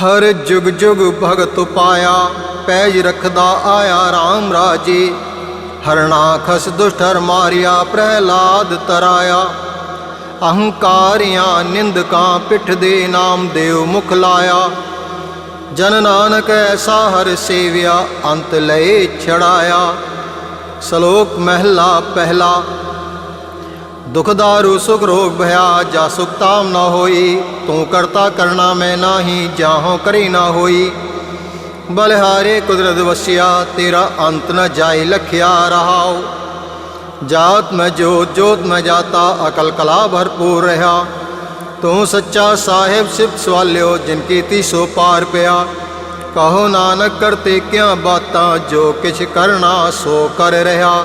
ਹਰ ਜੁਗ ਜੁਗ ਭਗਤ ਪਾਇਆ, ਪੈਜ ਰਖਦਾ ਆਇਆ RAM ਰਾਜੇ। ਹਰਨਾਖਸ ਦੁਸ਼ਟਰ ਮਾਰਿਆ, ਪ੍ਰਹਿਲਾਦ ਤਰਾਇਆ। ਅਹੰਕਾਰਿਆਂ ਨਿੰਦਕਾਂ ਪਿੱਠ ਦੇ ਨਾਮ ਦੇਵ ਮੁਖ ਲਾਇਆ। ਜਨ ਨਾਨਕ ਐਸਾ ਹਰ ਸੇਵਿਆ, ਅੰਤ ਲਏ ਛੜਾਇਆ। ਸ਼ਲੋਕ ਮਹਿਲਾ ਪਹਿਲਾ ਦੁਖ ਦਾਰੂ ਸੁਖ ਰੋਗ ਭਇਆ ਜਾ ਸੁਖ ਤਾਮ ਨਾ ਹੋਈ। ਤੂੰ ਕਰਤਾ ਕਰਨਾ ਮੈਂ ਨਾਹੀ, ਜਾਹੋ ਕਰੀ ਨਾ ਹੋਈ। ਬਲਿਹਾਰੇ ਕੁਦਰਤ ਵਸਿਆ, ਤੇਰਾ ਅੰਤ ਨ ਜਾਏ ਲਖਿਆ ਰਹਾਉ। ਜਾਤ ਮੈਂ ਜੋਤ ਜੋਤ ਮੈਂ ਜਾਤਾ, ਅਕਲ ਕਲਾ ਭਰਪੂਰ ਰਹਾ। ਤੂੰ ਸੱਚਾ ਸਾਹਿਬ, ਸਿਫਤ ਸਵਾਲਿਓ, ਜਿਨ ਕੀਤੀ ਸੋ ਪਾਰ ਪਿਆ। ਕਹੋ ਨਾਨਕ, ਕਰਤੇ ਕਿਆ ਬਾਤਾਂ, ਜੋ ਕਿਛ ਕਰਨਾ ਸੋ ਕਰ ਰਹਾ।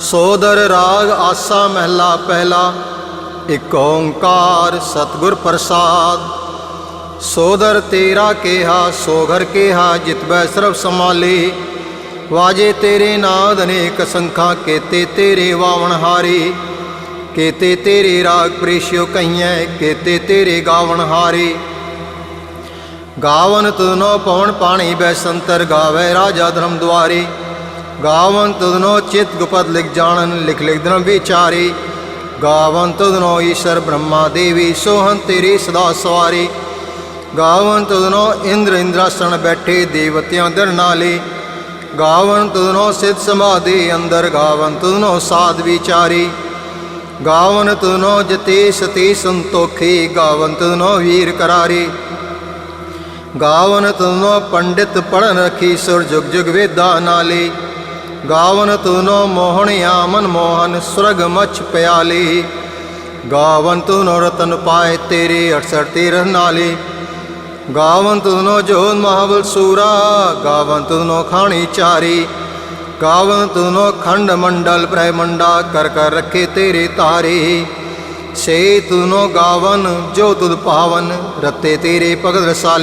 ਸੋਦਰ ਰਾਗ ਆਸਾ ਮਹਿਲਾ ਪਹਿਲਾ, ਇਕ ਓੰਕਾਰ ਸਤਿਗੁਰ ਪ੍ਰਸਾਦ। ਸੋਦਰ ਤੇਰਾ ਕੇਹਾ ਸੋਘਰ ਕੇਹਾ ਜਿਤਬੈ ਸਰਬ ਸਮਾਲੇ ਵਾਜੇ ਤੇਰੇ ਨਾਦ ਅਨੇਕ ਸੰਖਾਂ, ਕੇਤੇ ਤੇਰੇ ਵਾਵਣ ਹਾਰੇ। ਕੇਤੇ ਤੇਰੇ ਰਾਗ ਪ੍ਰੇਸ਼ਿਓ ਕਹੀਐ ਕੇਤੇ ਤੇਰੇ ਗਾਵਣ ਹਾਰੇ। ਗਾਵਨ ਤਨੋ ਪਵਨ ਪਾਣੀ ਬੈ ਸੰਤਰ, ਗਾਵੇ ਰਾਜਾ ਧਰਮ ਦੁਆਰੇ। ਗਾਵਨ ਤੁਧਨੋ ਚਿਤ ਗੁਪਤ ਲਿਖ ਜਾਣਨ, ਲਿਖ ਲਿਖ ਧਰਮ ਵਿਚਾਰੇ। ਗਾਵਨ ਤੁਧਨੋ ਈਸ਼ਰ ਬ੍ਰਹਮਾ ਦੇਵੀ ਸੋਹੰ ਤੇਰੇ ਸਦਾ ਸਵਾਰੀ। ਗਾਵਨ ਤੁਧਨੋ ਇੰਦਰ ਇੰਦਰਾਸਣ ਬੈਠੇ, ਦੇਵਤਿਆਂ ਦਰ ਨਾਲੇ। ਗਾਵਨ ਤੁਧਨੋ ਸਿਧ ਸਮਾਧੀ ਅੰਦਰ, ਗਾਵਨ ਤੁਧਨੋ ਸਾਧ ਵਿਚਾਰੇ। ਗਾਵਨ ਤੁਧਨੋ ਜਤੇ ਸਤੇ ਸੰਤੋਖੇ, ਗਾਵਨ ਤੁਧਨੋ ਵੀਰ ਕਰਾਰੇ। ਗਾਵਨ ਤੁਨੋ ਪੰਡਿਤ ਪੜਨ ਰਖੀ, ਸੁਰ ਜੁਗ ਜੁਗ ਵੇਦਾ ਨਾਲੇ। ਗਾਵਨ ਤੁਨੋ ਮੋਹਣਿਆ ਮਨ ਮੋਹਨ, ਸੁਰਗ ਮਛ ਪਿਆਲੀ। ਗਾਵਨ ਤੁਨੋ ਰਤਨ ਪਾਏ ਤੇਰੇ 68 ਤੇਰਹ ਨਾਲੇ। ਗਾਵਨ ਤੁਨੋ ਜੋਨ ਮਹਾਬਲ ਸੂਰਾ, ਗਾਵਨ ਤੁਨੋ ਖਾਣੀ ਚਾਰੀ ਗਾਵਨ ਤੁਨੋ ਖੰਡ ਮੰਡਲ ਪ੍ਰੈ ਮੰਡਾ, ਕਰ ਕਰ ਰੱਖੇ ਤੇਰੇ ਤਾਰੇ। ਸੇ ਤੁਨੋ ਗਾਵਨ, ਜੋ ਤੁਧ ਪਾਵਨ, ਰਤੇ ਤੇਰੇ ਭਗਤ ਰਸਾਲੇ।